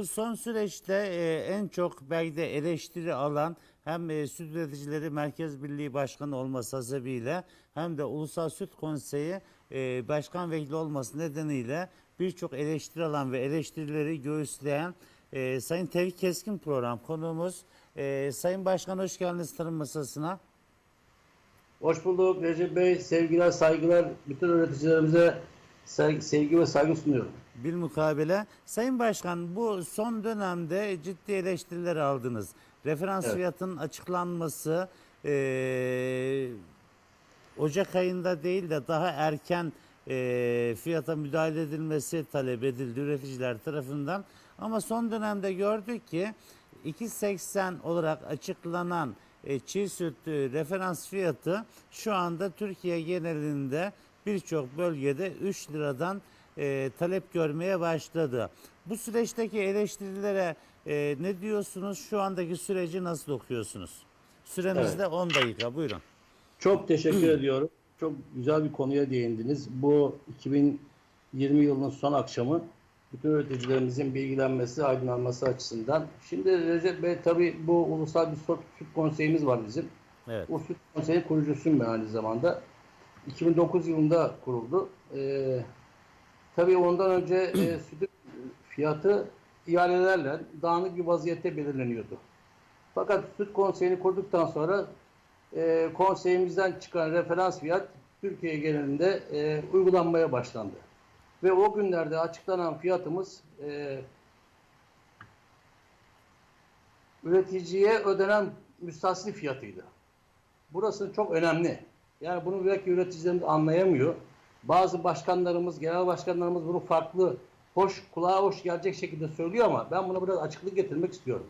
Bu son süreçte e, en çok belki de eleştiri alan hem e, Süt Üreticileri Merkez Birliği Başkanı olması hasebiyle hem de Ulusal Süt Konseyi e, Başkan Vekili olması nedeniyle birçok eleştiri alan ve eleştirileri göğüsleyen e, Sayın Tevfik Keskin program konuğumuz. E, Sayın Başkan hoş geldiniz tarım masasına. Hoş bulduk Recep Bey. Sevgiler, saygılar. Bütün öğreticilerimize sevgi ve saygı sunuyorum. Bir mukabele. Sayın Başkan bu son dönemde ciddi eleştiriler aldınız. Referans Evet. fiyatının açıklanması eee, Ocak ayında değil de daha erken eee, fiyata müdahale edilmesi talep edildi üreticiler tarafından. Ama son dönemde gördük ki 2.80 olarak açıklanan e, çiğ süt e, referans fiyatı şu anda Türkiye genelinde birçok bölgede 3 liradan e, talep görmeye başladı. Bu süreçteki eleştirilere e, ne diyorsunuz? Şu andaki süreci nasıl okuyorsunuz? Süremiz de 10 dakika. Buyurun. Çok teşekkür ediyorum. Çok güzel bir konuya değindiniz. Bu 2020 yılının son akşamı bütün öğreticilerimizin bilgilenmesi, aydınlanması açısından. Şimdi Recep Bey tabii bu ulusal bir süt, konseyimiz var bizim. Evet. Bu süt konseyi kurucusuyum ben aynı zamanda. 2009 yılında kuruldu. Ee, tabii ondan önce e, sütün fiyatı ihalelerle dağınık bir vaziyette belirleniyordu. Fakat süt konseyini kurduktan sonra e, konseyimizden çıkan referans fiyat Türkiye genelinde e, uygulanmaya başlandı. Ve o günlerde açıklanan fiyatımız e, üreticiye ödenen müstahsil fiyatıydı. Burası çok önemli. Yani bunu belki üreticilerimiz anlayamıyor. Bazı başkanlarımız, genel başkanlarımız bunu farklı, hoş, kulağa hoş gelecek şekilde söylüyor ama ben buna biraz açıklık getirmek istiyorum.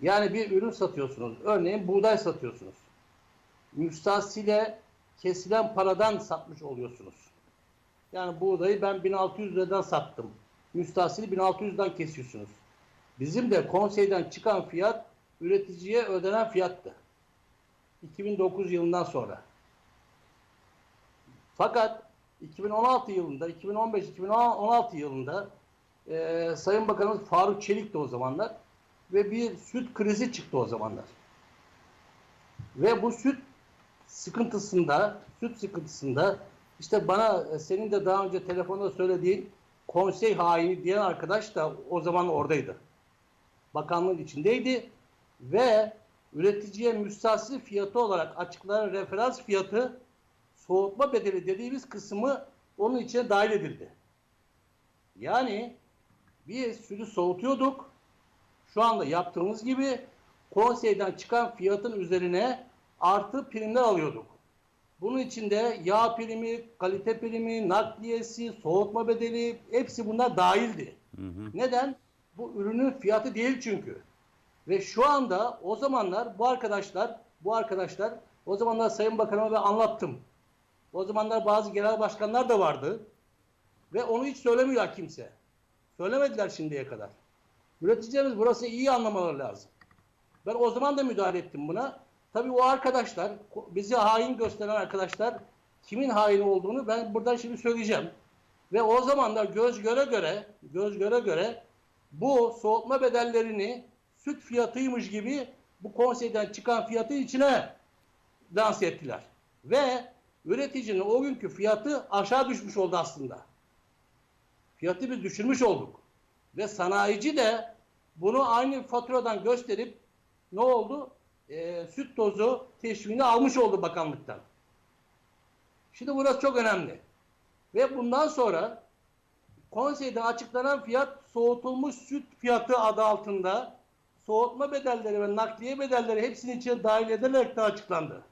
Yani bir ürün satıyorsunuz. Örneğin buğday satıyorsunuz. Müstahsile kesilen paradan satmış oluyorsunuz. Yani buğdayı ben 1600 liradan sattım. Müstahsili 1600'den kesiyorsunuz. Bizim de konseyden çıkan fiyat üreticiye ödenen fiyattı. 2009 yılından sonra. Fakat 2016 yılında, 2015-2016 yılında e, Sayın Bakanımız Faruk Çelik de o zamanlar ve bir süt krizi çıktı o zamanlar. Ve bu süt sıkıntısında, süt sıkıntısında işte bana e, senin de daha önce telefonda söylediğin konsey haini diyen arkadaş da o zaman oradaydı. Bakanlığın içindeydi ve üreticiye müstahsil fiyatı olarak açıklanan referans fiyatı soğutma bedeli dediğimiz kısmı onun içine dahil edildi. Yani biz sütü soğutuyorduk. Şu anda yaptığımız gibi konseyden çıkan fiyatın üzerine artı primler alıyorduk. Bunun içinde yağ primi, kalite primi, nakliyesi, soğutma bedeli hepsi bunlar dahildi. Neden? Bu ürünün fiyatı değil çünkü. Ve şu anda o zamanlar bu arkadaşlar, bu arkadaşlar o zamanlar Sayın Bakanıma ben anlattım. O zamanlar bazı genel başkanlar da vardı. Ve onu hiç söylemiyor kimse. Söylemediler şimdiye kadar. Üreticilerimiz burası iyi anlamaları lazım. Ben o zaman da müdahale ettim buna. Tabii o arkadaşlar, bizi hain gösteren arkadaşlar kimin hain olduğunu ben buradan şimdi söyleyeceğim. Ve o zamanlar göz göre göre, göz göre göre bu soğutma bedellerini süt fiyatıymış gibi bu konseyden çıkan fiyatın içine lanse ettiler. Ve üreticinin o günkü fiyatı aşağı düşmüş oldu aslında. Fiyatı biz düşürmüş olduk. Ve sanayici de bunu aynı faturadan gösterip ne oldu? Ee, süt tozu teşviğini almış oldu bakanlıktan. Şimdi burası çok önemli. Ve bundan sonra konseyde açıklanan fiyat soğutulmuş süt fiyatı adı altında soğutma bedelleri ve nakliye bedelleri hepsinin içine dahil edilerek de açıklandı.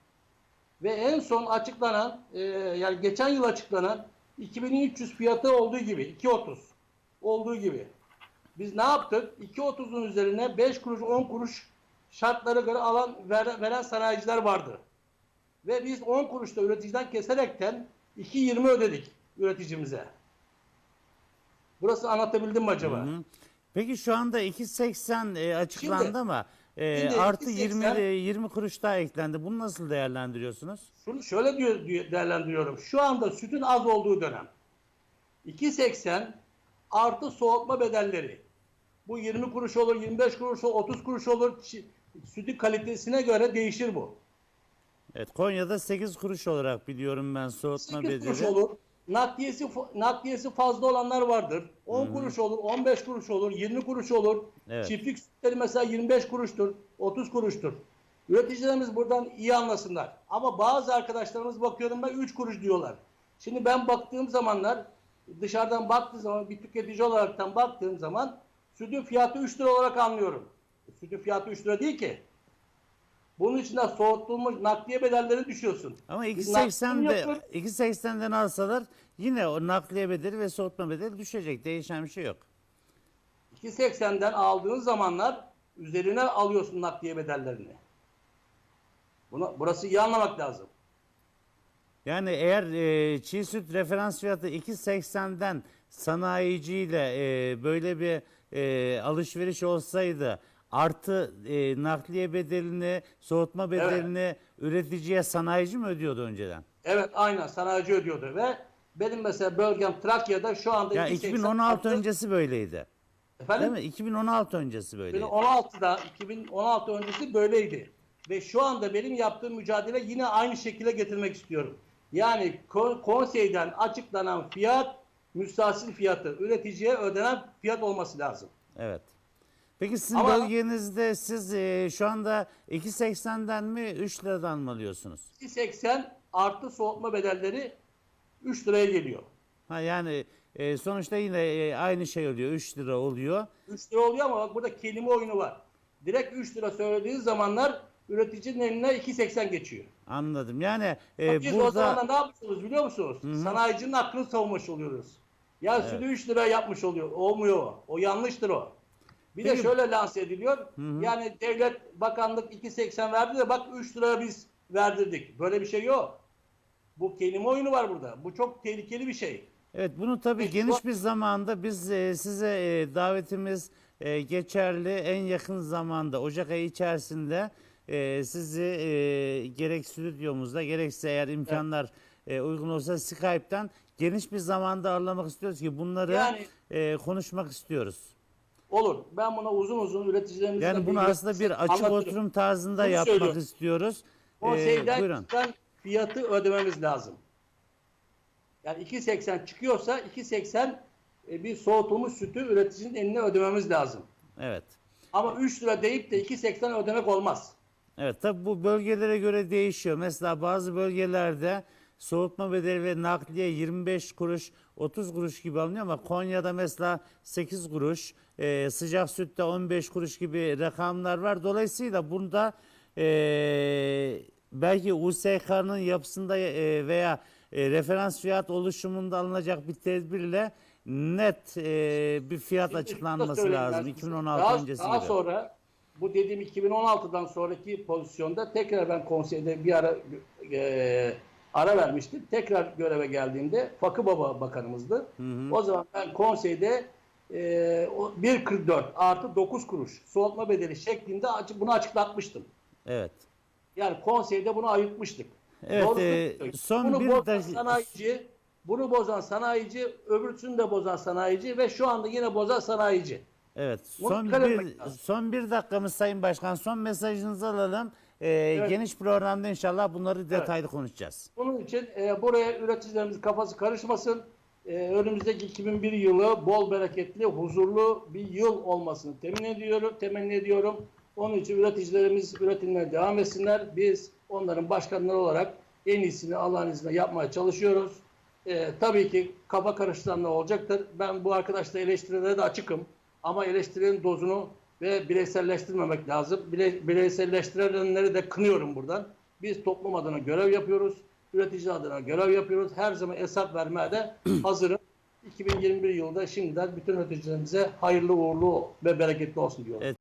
Ve en son açıklanan e, yani geçen yıl açıklanan 2300 fiyatı olduğu gibi 2.30 olduğu gibi biz ne yaptık? 2.30'un üzerine 5 kuruş 10 kuruş şartlara göre alan ver- veren sanayiciler vardı. Ve biz 10 kuruşta üreticiden keserekten 2.20 ödedik üreticimize. Burası anlatabildim mi acaba? Hı. Peki şu anda 2.80 e, açıklandı Şimdi- ama e, artı 2.80 20 e, 20 kuruş daha eklendi. Bunu nasıl değerlendiriyorsunuz? Şunu şöyle diyor, değerlendiriyorum. Şu anda sütün az olduğu dönem. 2.80 artı soğutma bedelleri. Bu 20 kuruş olur, 25 kuruş olur, 30 kuruş olur. Sütün kalitesine göre değişir bu. Evet Konya'da 8 kuruş olarak biliyorum ben soğutma 8 kuruş bedeli. olur. Nakliyesi nakliyesi fazla olanlar vardır. 10 kuruş olur, 15 kuruş olur, 20 kuruş olur. Evet. Çiftlik sütleri mesela 25 kuruştur, 30 kuruştur. Üreticilerimiz buradan iyi anlasınlar. Ama bazı arkadaşlarımız bakıyorum ben 3 kuruş diyorlar. Şimdi ben baktığım zamanlar dışarıdan baktığı zaman bir tüketici olaraktan baktığım zaman sütün fiyatı 3 lira olarak anlıyorum. Sütün fiyatı 3 lira değil ki. Bunun içinde soğutulmuş nakliye bedelleri düşüyorsun. Ama Biz 2.80'de nakliye yapıyoruz. 2.80'den alsalar yine o nakliye bedeli ve soğutma bedeli düşecek. Değişen bir şey yok. 2.80'den aldığın zamanlar üzerine alıyorsun nakliye bedellerini. Buna, burası iyi anlamak lazım. Yani eğer e, çiğ süt referans fiyatı 2.80'den sanayiciyle e, böyle bir e, alışveriş olsaydı artı e, nakliye bedelini, soğutma bedelini üreticiye sanayici mi ödüyordu önceden? Evet aynen sanayici ödüyordu ve benim mesela bölgem Trakya'da şu anda Ya 2.80 2016 artı- öncesi böyleydi. Değil efendim mi? 2016 öncesi böyleydi. 2016'da 2016 öncesi böyleydi. Ve şu anda benim yaptığım mücadele yine aynı şekilde getirmek istiyorum. Yani ko- konseyden açıklanan fiyat müstahsil fiyatı, üreticiye ödenen fiyat olması lazım. Evet. Peki sizin Ama- bölgenizde siz e, şu anda 2.80'den mi 3 liradan mı alıyorsunuz? 2.80 artı soğutma bedelleri 3 liraya geliyor. Ha yani e, sonuçta yine e, aynı şey oluyor. 3 lira oluyor. 3 lira oluyor ama bak burada kelime oyunu var. Direkt 3 lira söylediği zamanlar üreticinin eline 2.80 geçiyor. Anladım. Yani e, Biz o zaman da burada ne yapıyoruz biliyor musunuz? Sanayicinin hakkını savunmuş oluyoruz. Ya sütü 3 lira yapmış oluyor. Olmuyor o. O yanlıştır o. Bir de Peki- şöyle lanse ediliyor. Yani devlet bakanlık 2.80 verdi de bak 3 lira biz verdirdik. Böyle bir şey yok. Bu kelime oyunu var burada. Bu çok tehlikeli bir şey. evet bunu tabii Peki, geniş bu- bir zamanda biz e, size e, davetimiz e, geçerli en yakın zamanda Ocak ayı içerisinde e, sizi e, gerek stüdyomuzda gerekse eğer imkanlar e, uygun olsa Skype'tan geniş bir zamanda ağırlamak istiyoruz ki bunları Yani- e, konuşmak istiyoruz. Olur. Ben buna uzun uzun üreticilerimizle Yani bunu aslında bir açık anlatırım. oturum tarzında Bunu yapmak söylüyorum. istiyoruz. Ee, Konseyden buyurun. çıkan fiyatı ödememiz lazım. Yani 2.80 çıkıyorsa 2.80 e, bir soğutulmuş sütü üreticinin eline ödememiz lazım. Evet. Ama 3 lira deyip de 2.80 ödemek olmaz. Evet tabi bu bölgelere göre değişiyor. Mesela bazı bölgelerde soğutma bedeli ve nakliye 25 kuruş 30 kuruş gibi alınıyor ama Konya'da mesela 8 kuruş e, sıcak sütte 15 kuruş gibi rakamlar var. Dolayısıyla bunda e, belki USK'nın yapısında e, veya e, referans fiyat oluşumunda alınacak bir tedbirle net e, bir fiyat Şimdi açıklanması lazım size. 2016 daha, öncesi Daha sonra bu dediğim 2016'dan sonraki pozisyonda tekrar ben konseyde bir ara e, ara vermiştim. Tekrar göreve geldiğimde Fakı Baba bakanımızdı. O zaman ben konseyde e, o 1.44 artı 9 kuruş soğutma bedeli şeklinde bunu açıklatmıştım. Evet. Yani konseyde bunu ayırtmıştık. Evet, Doğru e, son bunu bir bozan de- sanayici, bunu bozan sanayici, öbürsünü de bozan sanayici ve şu anda yine bozan sanayici. Evet. Bunu Son bir son bir dakikamız Sayın Başkan. Son mesajınızı alalım. Ee, Geniş programda inşallah bunları detaylı konuşacağız. Bunun için e, buraya üreticilerimizin kafası karışmasın. E, önümüzdeki 2001 yılı bol bereketli, huzurlu bir yıl olmasını temin ediyorum, temenni ediyorum. Onun için üreticilerimiz üretimlerine devam etsinler. Biz onların başkanları olarak en iyisini Allah'ın izniyle yapmaya çalışıyoruz. E, tabii ki kafa karıştıranlar olacaktır. Ben bu arkadaşla eleştirilere de açıkım. Ama eleştirinin dozunu ve bireyselleştirmemek lazım. Bire, bireyselleştirenleri de kınıyorum buradan. Biz toplum adına görev yapıyoruz. Üretici adına görev yapıyoruz. Her zaman hesap vermeye de hazırım. 2021 yılında şimdiden bütün üreticilerimize hayırlı uğurlu ve bereketli olsun diyorum. Evet.